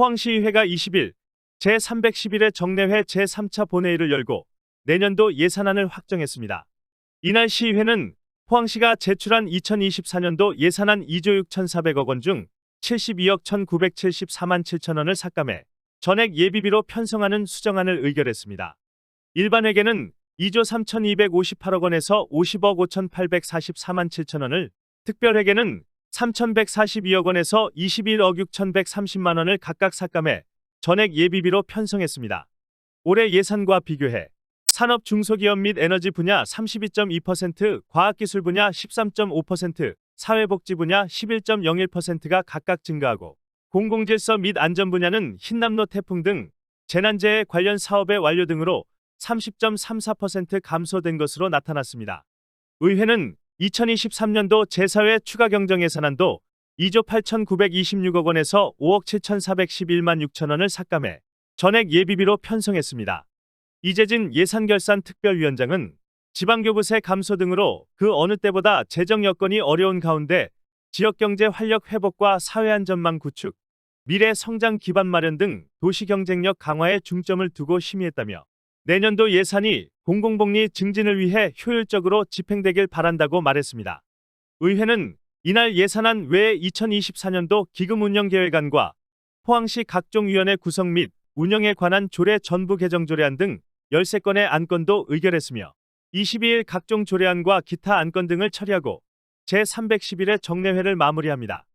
포항시의회가 20일 제311회 정례회 제3차 본회의를 열고 내년도 예산안을 확정했습니다. 이날 시의회는 포항시가 제출한 2024년도 예산안 2조 6,400억 원 중 72억 1,974만 7천 원을 삭감해 전액 예비비로 편성하는 수정안을 의결했습니다. 일반회계는 2조 3,258억 원에서 50억 5,844만 7천 원을, 특별회계는 3,142억 원에서 21억 6,130만 원을 각각 삭감해 전액 예비비로 편성했습니다. 올해 예산과 비교해 산업 중소기업 및 에너지 분야 32.2%, 과학기술 분야 13.5%, 사회복지 분야 11.01%가 각각 증가하고 공공질서 및 안전 분야는 흰남노 태풍 등 재난재해 관련 사업의 완료 등으로 30.34% 감소된 것으로 나타났습니다. 의회는 2023년도 제4회 추가 경정 예산안도 2조 8,926억 원에서 5억 7,411만 6천 원을 삭감해 전액 예비비로 편성했습니다. 이재진 예산결산 특별위원장은 지방교부세 감소 등으로 그 어느 때보다 재정 여건이 어려운 가운데 지역경제 활력 회복과 사회안전망 구축, 미래 성장 기반 마련 등 도시 경쟁력 강화에 중점을 두고 심의했다며 내년도 예산이 공공복리 증진을 위해 효율적으로 집행되길 바란다고 말했습니다. 의회는 이날 예산안 외에 2024년도 기금 운영 계획안과 포항시 각종 위원회 구성 및 운영에 관한 조례 전부 개정 조례안 등 13건의 안건도 의결했으며 22일 각종 조례안과 기타 안건 등을 처리하고 제311회 정례회를 마무리합니다.